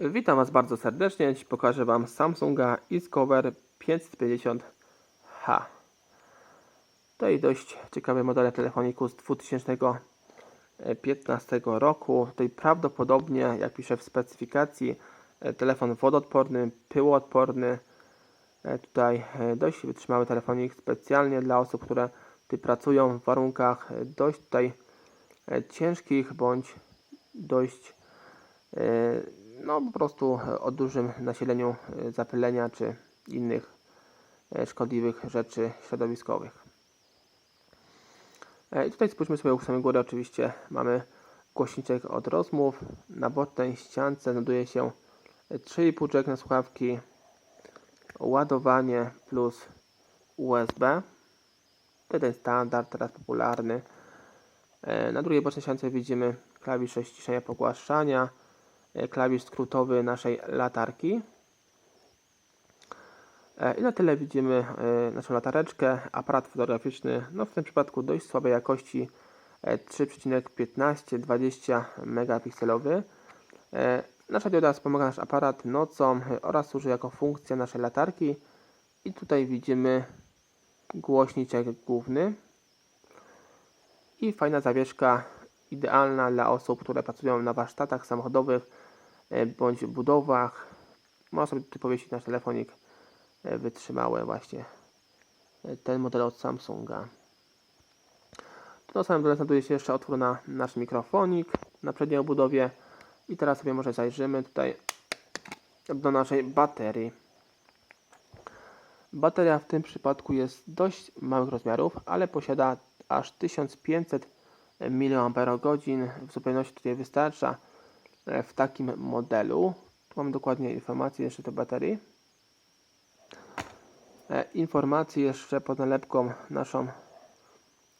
Witam Was bardzo serdecznie. Dziś pokażę Wam Samsunga Discover 550H. To i dość ciekawy model telefoniku z 2015 roku. Tutaj prawdopodobnie, jak pisze w specyfikacji, e, telefon wodoodporny, pyłoodporny. E, Tutaj e, dość wytrzymały telefonik specjalnie dla osób, które tutaj pracują w warunkach e, dość tutaj e, ciężkich bądź dość e, no po prostu o dużym nasileniu e, zapylenia czy innych e, szkodliwych rzeczy środowiskowych. E, I tutaj spójrzmy sobie u samej góry oczywiście mamy głośniczek od rozmów. Na bocznej ściance znajduje się 3,5 jack na słuchawki, ładowanie plus USB. Ten standard, teraz popularny. E, Na drugiej bocznej ściance widzimy klawisze ściszenia pogłaszania, e, klawisz skrótowy naszej latarki. E, I na tyle widzimy e, naszą latareczkę, aparat fotograficzny, no w tym przypadku dość słabej jakości e, 3,15-20 megapikselowy. E, Nasza dioda wspomaga nasz aparat nocą e, oraz służy jako funkcja naszej latarki. I tutaj widzimy głośniczek główny i fajna zawieszka idealna dla osób, które pracują na warsztatach samochodowych e, bądź budowach. Można sobie tu powiesić nasz telefonik e, wytrzymały właśnie e, ten model od Samsunga. Tu na samym dole znajduje się jeszcze otwór na nasz mikrofonik na przedniej obudowie i teraz sobie może zajrzymy tutaj do naszej baterii. Bateria w tym przypadku jest dość małych rozmiarów, ale posiada aż 1500 mAh. W zupełności tutaj wystarcza e, w takim modelu. Tu mamy dokładnie informacje jeszcze do baterii. E, Informacje jeszcze pod nalepką naszą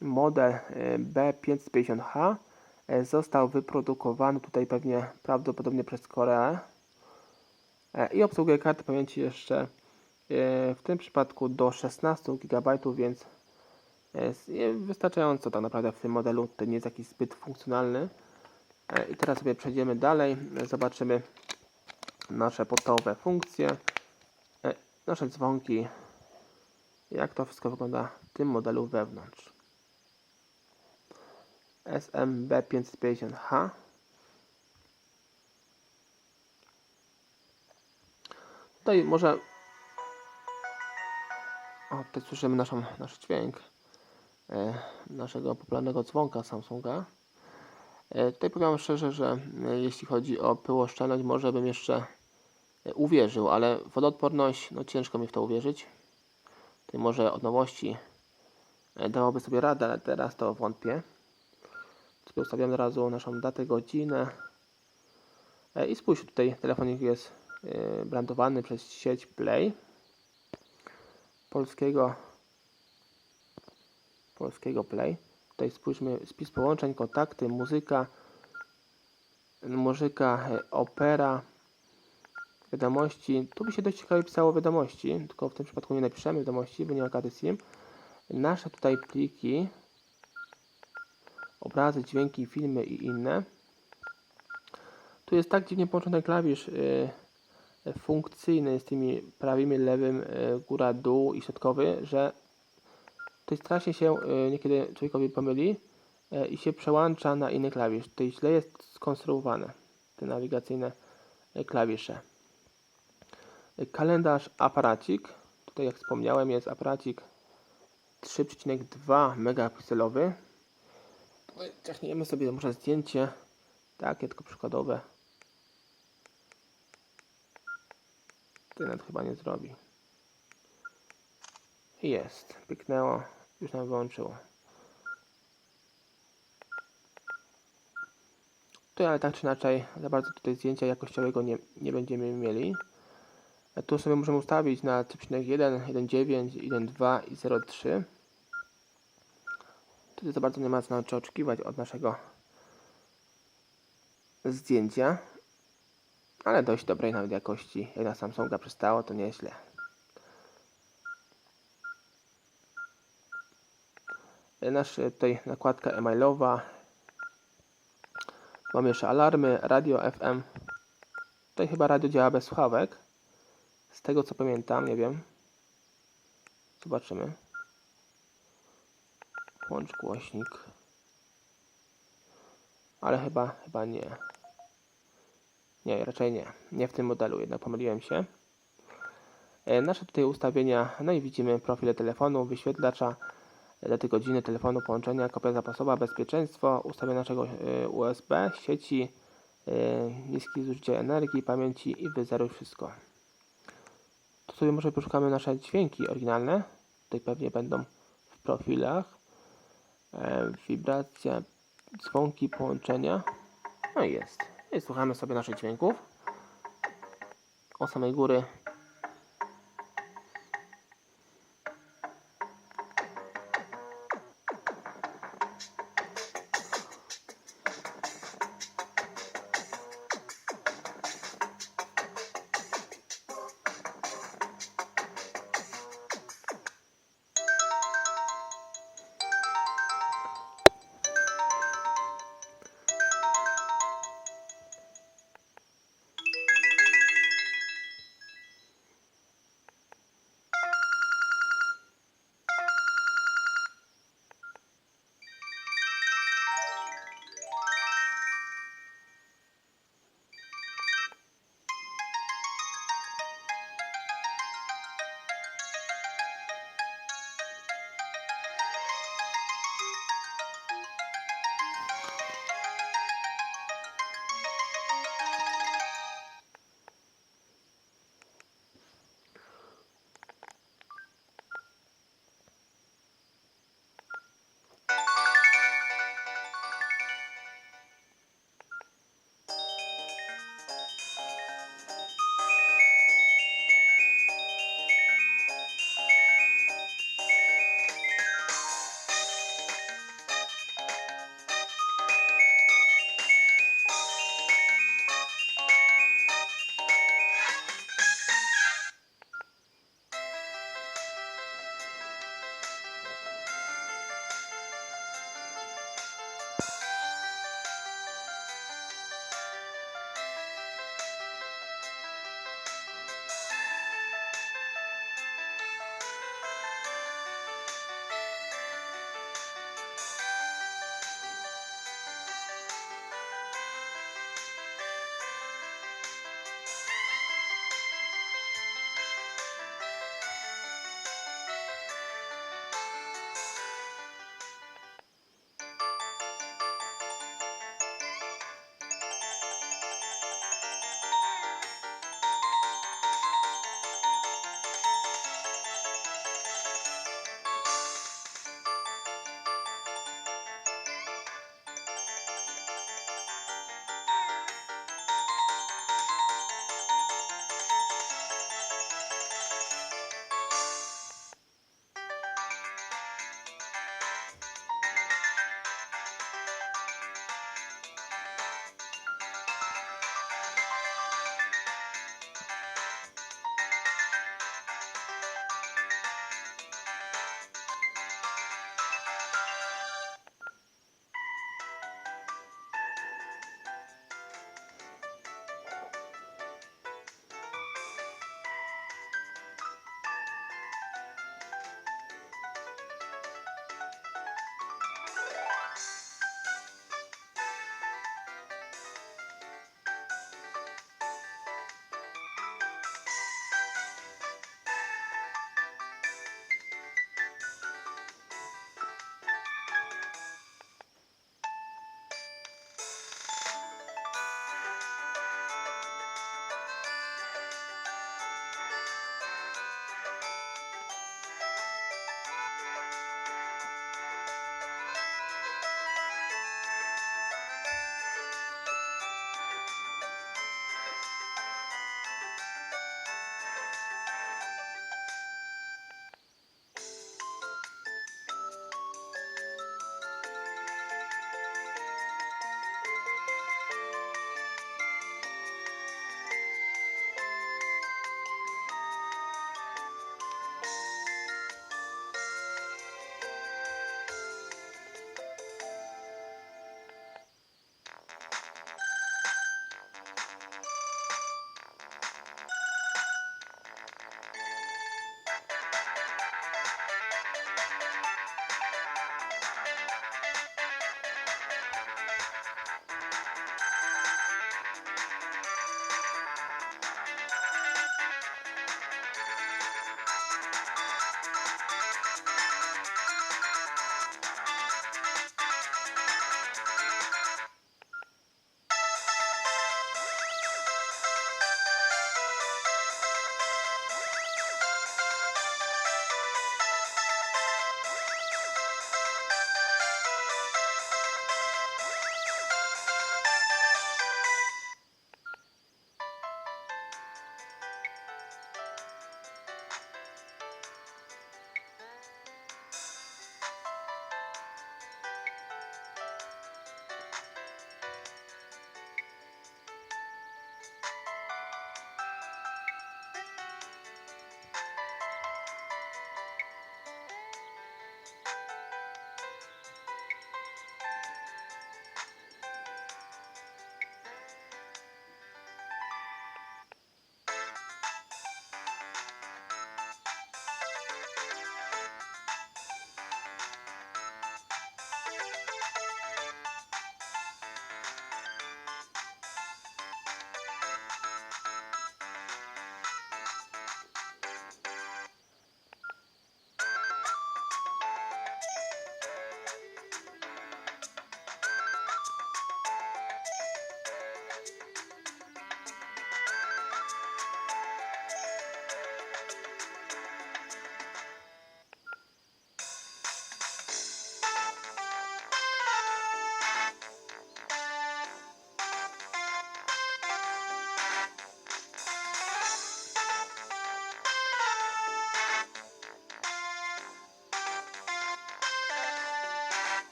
model e, B550H e, został wyprodukowany tutaj pewnie prawdopodobnie przez Koreę E, i obsługuje karty pamięci jeszcze e, w tym przypadku do 16 GB, więc jest wystarczająco tak naprawdę w tym modelu. To nie jest jakiś zbyt funkcjonalny. E, I teraz sobie przejdziemy dalej. E, Zobaczymy nasze podstawowe funkcje, e, nasze dzwonki, jak to wszystko wygląda w tym modelu wewnątrz. SMB550H Tutaj może. O, tutaj słyszymy naszą, nasz dźwięk naszego popularnego dzwonka Samsunga. E, tutaj powiem szczerze, że e, jeśli chodzi o pyłoszczelność, może bym jeszcze e, uwierzył, ale wodoodporność, no ciężko mi w to uwierzyć. Tutaj może od nowości dałoby sobie radę, ale teraz to wątpię. Sobie ustawiamy od razu naszą datę, godzinę. I spójrz, tutaj telefonik jest brandowany przez sieć Play. Polskiego polskiego Play. Tutaj spójrzmy spis połączeń, kontakty, muzyka, muzyka, e, opera, wiadomości. Tu by się dość ciekawie pisało wiadomości, tylko w tym przypadku nie napiszemy wiadomości, bo nie ma karty SIM. Nasze tutaj pliki, obrazy, dźwięki, filmy i inne. Tu jest tak dziwnie połączony klawisz y, funkcyjny z tymi prawym, lewym, y, góra, dół i środkowy, że tutaj strasznie się y, niekiedy człowiekowi pomyli y, i się przełącza na inny klawisz. Tutaj źle jest skonstruowane te nawigacyjne y, klawisze. Kalendarz aparacik. Tutaj jak wspomniałem jest aparacik 3,2 megapikselowy. Ciachniemy sobie może zdjęcie takie tylko przykładowe. Ty nawet chyba nie zrobi. Jest. Pyknęło. Już nam wyłączyło. Tu ale tak czy inaczej za bardzo tutaj zdjęcia jakościowego nie, nie będziemy mieli. A tu sobie możemy ustawić na 3.1, 1.9, 1.2 i 0.3. Tutaj za bardzo nie ma co czy oczekiwać od naszego zdjęcia. Ale dość dobrej nawet jakości. Jak na Samsunga przystało, to nieźle. Nasz e, tutaj nakładka emailowa. Mamy jeszcze alarmy, radio FM. Tutaj chyba radio działa bez słuchawek. Z tego co pamiętam, nie wiem. Zobaczymy. Włącz głośnik. Ale chyba, chyba nie. Nie, raczej nie. Nie w tym modelu, jednak pomyliłem się. E, Nasze tutaj ustawienia, no i widzimy profile telefonu, wyświetlacza, daty godziny telefonu, połączenia, kopia zapasowa, bezpieczeństwo, ustawienia naszego e, USB, sieci, e, niskie zużycie energii, pamięci i wyzeruj wszystko. Tu sobie może poszukamy nasze dźwięki oryginalne. Tutaj pewnie będą w profilach. E, Wibracja, dzwonki, połączenia. No i jest. I słuchamy sobie naszych dźwięków. O samej góry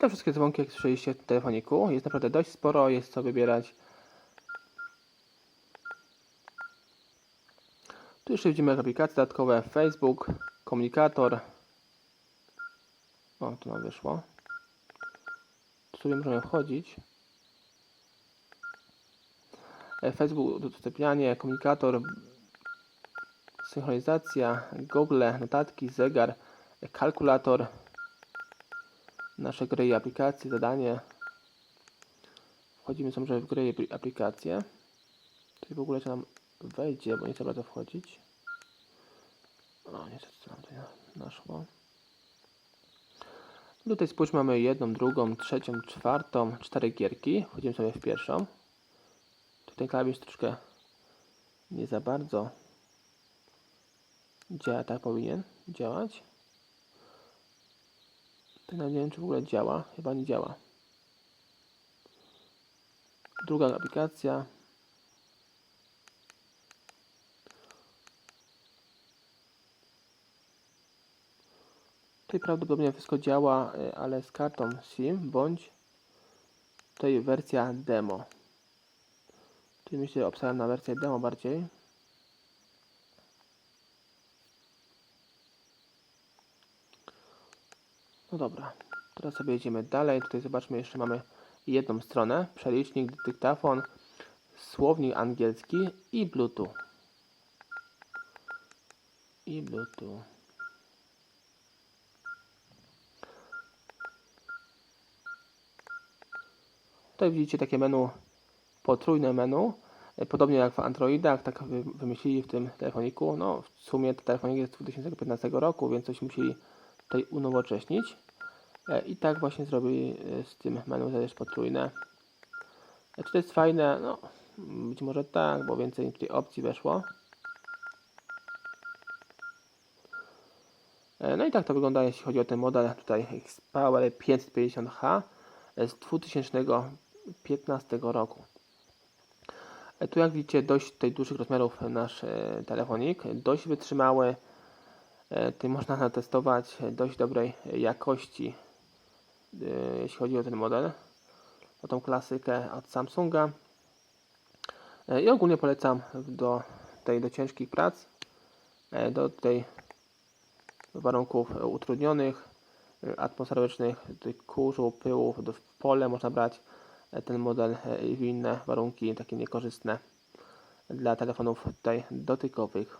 Te wszystkie dzwonki, jak słyszeliście w telefoniku, jest naprawdę dość sporo, jest co wybierać. Tu jeszcze widzimy aplikacje dodatkowe Facebook, komunikator. O, tu nam wyszło. Tu sobie możemy wchodzić. E, Facebook, udostępnianie, komunikator, synchronizacja, Google, notatki, zegar, e, kalkulator, nasze gry i aplikacje, zadanie. Wchodzimy sobie w gry i aplikacje. Tutaj w ogóle czy nam wejdzie, bo nie chcę bardzo wchodzić. O, niestety co nam tutaj na- naszło. Tutaj spójrz, mamy jedną, drugą, trzecią, czwartą, cztery gierki. Wchodzimy sobie w pierwszą. Tutaj klawisz troszkę nie za bardzo działa, tak powinien działać. Tutaj nawet nie wiem, czy w ogóle działa. Chyba nie działa. Druga aplikacja. Tutaj prawdopodobnie wszystko działa, y, ale z kartą SIM bądź tutaj wersja demo. Tutaj myślę, obstawiam na wersję demo bardziej. No dobra, teraz sobie jedziemy dalej. Tutaj zobaczmy, jeszcze mamy jedną stronę. Przelicznik, dyktafon, słownik angielski i Bluetooth. I Bluetooth. Tutaj widzicie takie menu, potrójne menu. Podobnie jak w Androidach, tak wy- wymyślili w tym telefoniku. No, w sumie ten telefonik jest z 2015 roku, więc coś musieli tutaj unowocześnić. E, I tak właśnie zrobili e, z tym menu, jest potrójne. E, Czy to jest fajne? No, być może tak, bo więcej tutaj opcji weszło. E, No i tak to wygląda, jeśli chodzi o ten model tutaj Xpower 550H z 2015 roku. E, Tu jak widzicie dość tutaj dużych rozmiarów nasz e, telefonik, dość wytrzymały, e, tutaj można natestować dość dobrej jakości, e, jeśli chodzi o ten model, o tą klasykę od Samsunga. E, I ogólnie polecam do tej do ciężkich prac, e, do tej warunków e, utrudnionych, e, atmosferycznych, kurzu, pyłów, do- pole można brać e, ten model e, i inne warunki takie niekorzystne dla telefonów tutaj dotykowych.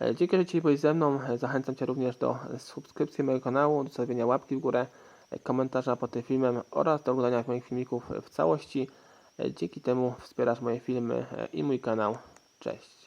E, Dzięki, że dzisiaj byłeś ze mną. E, Zachęcam Cię również do subskrypcji mojego kanału, do zostawienia łapki w górę, e, komentarza pod tym filmem oraz do oglądania moich filmików w całości. Dzięki temu wspierasz moje filmy i mój kanał. Cześć.